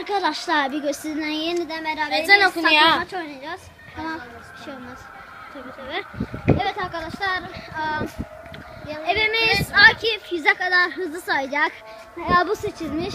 arkadaşlar bir gösteriden yeniden beraber Ezan okunuyor. maç oynayacağız. Tamam bir şey olmaz. Tabii tabii. Evet arkadaşlar aa, evimiz Akif yüze kadar hızlı sayacak. Ya bu seçilmiş.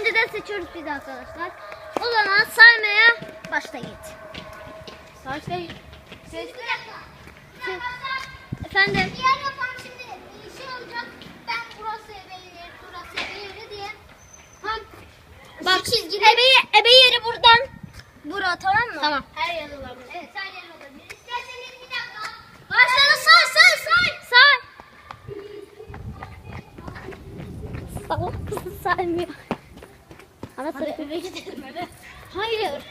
Önceden seçiyoruz biz arkadaşlar. O zaman saymaya başla git. Saçlar. Efendim. Diğer yapan şimdi bir şey olacak. Ben burası ebeyleri, Bak ebe, ebe yeri buradan. Bura tamam mı? Tamam. her yer olabilir. Evet, her yer olabilir. İsterseniz bir dakika. Başladı say say say. Say. Salak kızı saymıyor. Ana eve. Hayır.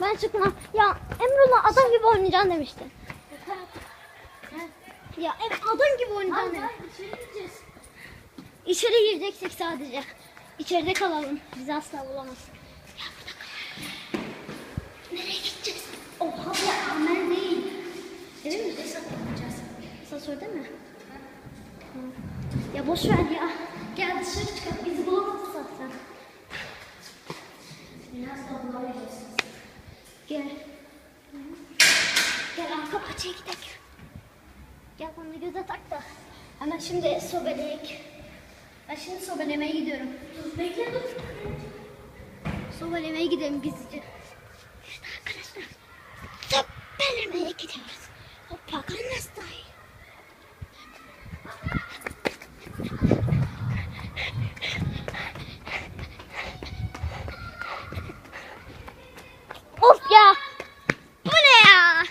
Ben çıkmam. Ya Emrullah adam gibi oynayacaksın demiştin. Ya adam gibi oynayacaksın demiştin. içeri gideceğiz. İçeri gireceksek sadece. İçeride kalalım. Bizi asla bulamaz. Ya burada kalalım. Nereye gideceğiz? Oha ya amel değil. Değil mi? Esat yapacağız. Asansörde mi? Hı. Ya boş ver ya. Gel dışarı çıkalım. Bizi bulamaz zaten. Biraz da bulamayacağız. Gel. Gel arka bahçeye gidelim. Gel bana göze tak da. Hemen şimdi sobeleyek. Ben şimdi sobelemeye gidiyorum. Bekle dur. Sobelemeye gidelim gizlice. İşte arkadaşlar. Sobelemeye gidiyoruz. Hoppa style. Of ya. Bu ne ya?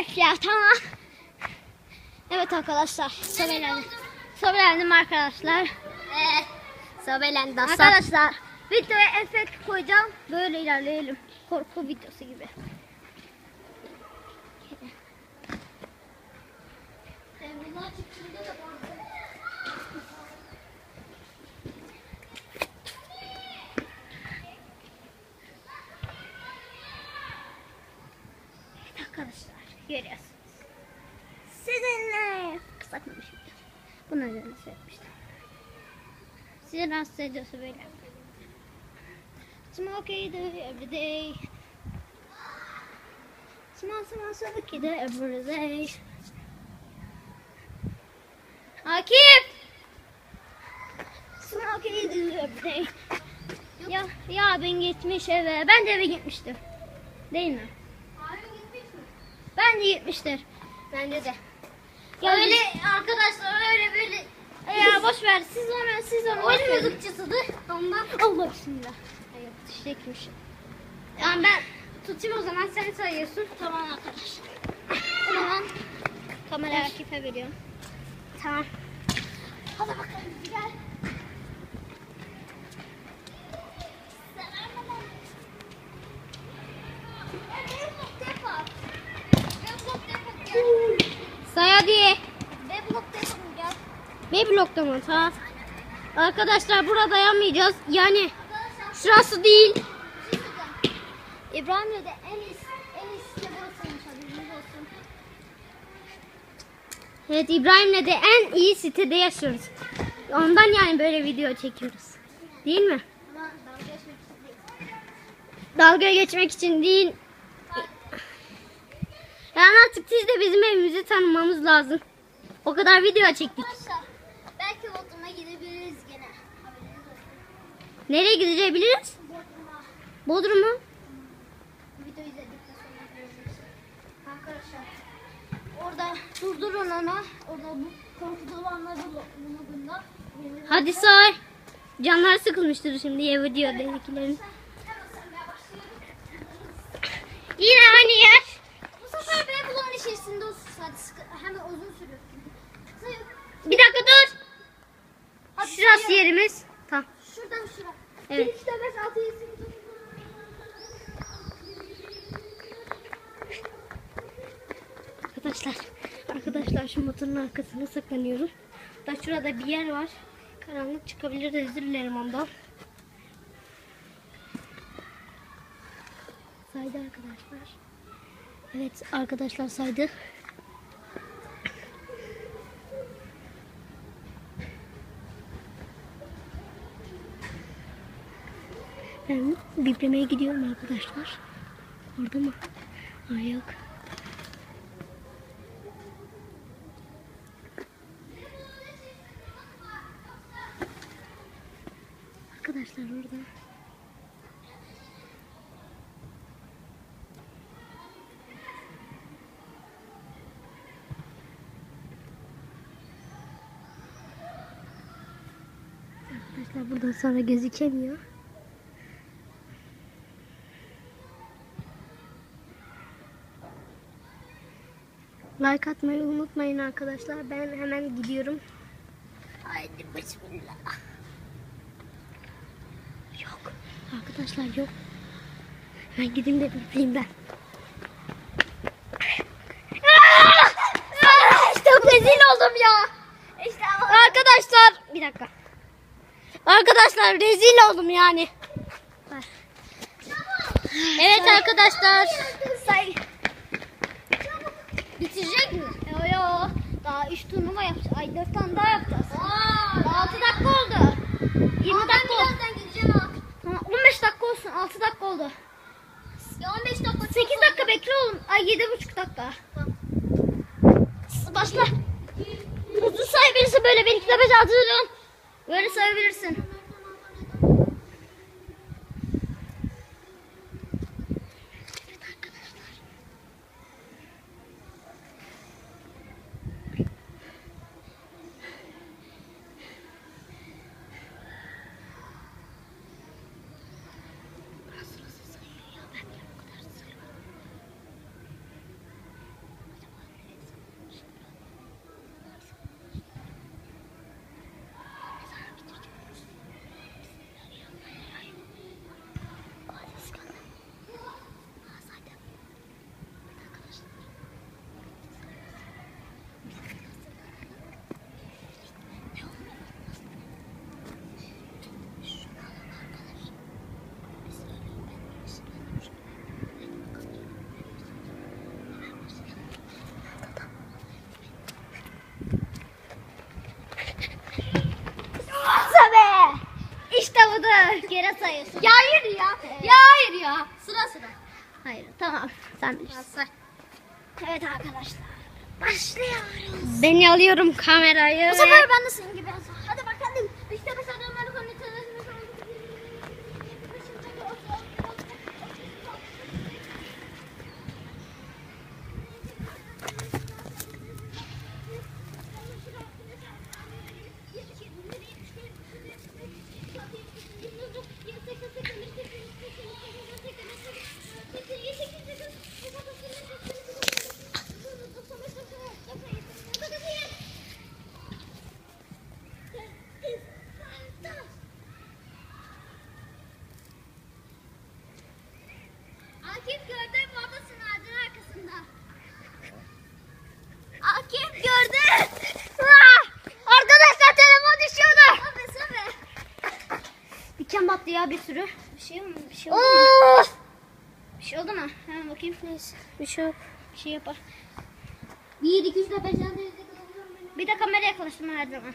Öf ya tamam. Evet arkadaşlar. Sobelendim. Sobelendim arkadaşlar. Evet. Sobelendim Arkadaşlar videoya efekt koyacağım. Böyle ilerleyelim. Korku videosu gibi. Bunlar çıktığında da bazı. Evet arkadaşlar görüyorsunuz. Sizinle kısaltmamış video. Bunu öyle söylemiştim. Sizi rahatsız ediyorsa böyle. Smoke it every day. Small small smoke it every day. Akif! Smoke it every day. Ya, ya ben gitmiş eve. Ben de eve gitmiştim. Değil mi? Abi gitmiş mi? Ben de gitmiştir. Bence de. Ya öyle arkadaşlar öyle böyle ya boş ver. Siz onu siz onu oyun müzikçisidir. Ondan Allah bismillah. Ay yok teşekkür yani ben tutayım o zaman sen sayıyorsun. Tamam arkadaşlar. O zaman kamerayı Akif'e veriyorum. Tamam. Hadi bakalım gel. Say hadi. B blokta mı? Tamam. Arkadaşlar burada dayanmayacağız. Yani şurası değil. İbrahim'le de en iyisi, en iyisi de burasıymış haberiniz olsun. Evet İbrahim'le de en iyi sitede yaşıyoruz. Ondan yani böyle video çekiyoruz. Değil mi? Ama dalga geçmek için değil. Dalga geçmek için değil. Yani artık siz de bizim evimizi tanımamız lazım. O kadar video çektik. Arkadaşlar belki Bodrum'a gidebiliriz gene. Nereye gidebiliriz? Bodrum'a Bodrum'u. video izledikten sonra göreceğiz. Arkadaşlar orada durdurun onu. Orada bu korkutucu anları bulunduğunda. Hadi say. Canlar sıkılmıştır şimdi ya video dediklerin. Hemen saymaya başlıyorum. Yine aynı yer. Bu sefer B bloğun içerisinde olsun. Hadi hemen uzun sürüyor. Bir dakika dur. Şurası yerimiz. Tamam. Şuradan şura. Evet. 1, 2, 4, 5, 6, 7, 8, 9, Arkadaşlar. Arkadaşlar şu motorun arkasına saklanıyorum. Da şurada bir yer var. Karanlık çıkabilir özür dilerim ondan. Saydı arkadaşlar. Evet arkadaşlar saydı. Ben biplemeye gidiyorum arkadaşlar. Orada mı? Aa yok. Arkadaşlar orada. Arkadaşlar buradan sonra gözükemiyor. Like atmayı unutmayın arkadaşlar. Ben hemen gidiyorum. Haydi bismillah. Yok. Arkadaşlar yok. Ben gideyim de bipleyeyim ben. işte rezil oldum ya. İşte Arkadaşlar bir dakika. Arkadaşlar rezil oldum yani. Evet arkadaşlar. Say. Bitirecek mi? Yo Daha 3 turnuva yapacağız. Ay 4 tane daha yapacağız. Daha 6 dakika oldu. 20 dakika oldu. Birazdan gideceğim ha. Tamam, 15 dakika olsun. 6 dakika oldu. Ya 15 dakika. 8 dakika bekle oğlum. Ay 7,5 dakika. Başla. Hızlı sayabilirsin böyle bir kitabı çaldırın. Böyle sayabilirsin. Tabii. İşte geri sayıyorsun. Ya hayır ya. Ya hayır ya. Sıra sıra. Hayır tamam sen bilirsin. Say. Evet arkadaşlar. Başlıyoruz. Ben alıyorum kamerayı. Bu sefer ben de senin gibi yazarım. Hadi bakalım. İşte bu adamları konuşuyoruz. Akif gördün mü odasının ağacın arkasında. Akif gördün. Ah! Arkadaşlar telefon düşüyordu. Abi söyle. Diken battı ya bir sürü. Bir şey mi? Bir şey oldu mu? Of! Bir şey oldu mu? Hemen bakayım. Neyse. Bir şey yok. Bir şey yapar. 1, 2, 3, 4, 5, 6, 7, 8, 9, 10, Bir de kamera yaklaştım her zaman.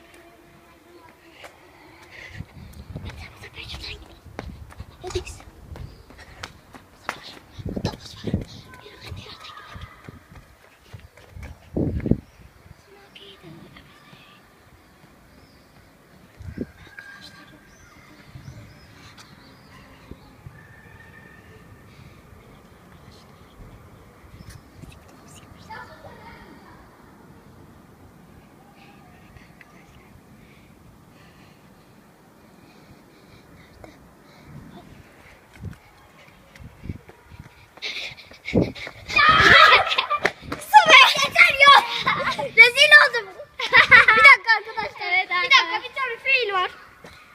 Sıvı yeter ya. Rezil oldum. bir dakika arkadaşlar. Evet, bir dakika bir tane fail var.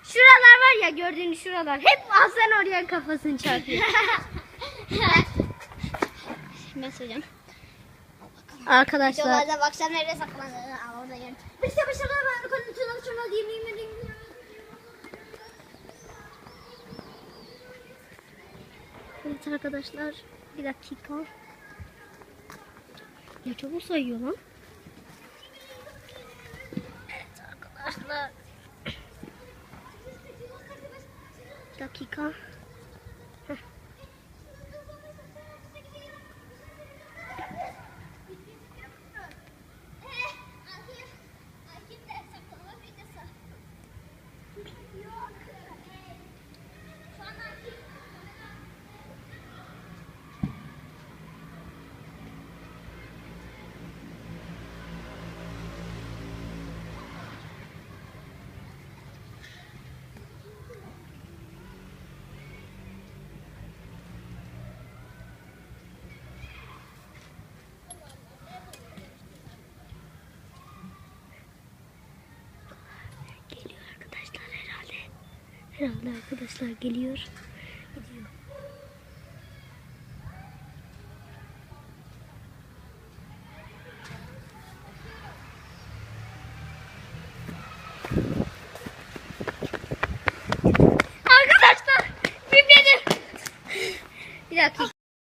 Şuralar var ya gördüğünüz şuralar. Hep Hasan oraya kafasını çarpıyor. Ben söyleyeceğim. Arkadaşlar. Videolarda baksan nereye saklandığını al orada yerim. İşte bir şey ben konuşuyorum. Şunu diyeyim, diyeyim, diyeyim. Evet arkadaşlar. Bir dakika. Ne çabuk sayıyor lan. Herhalde arkadaşlar geliyor.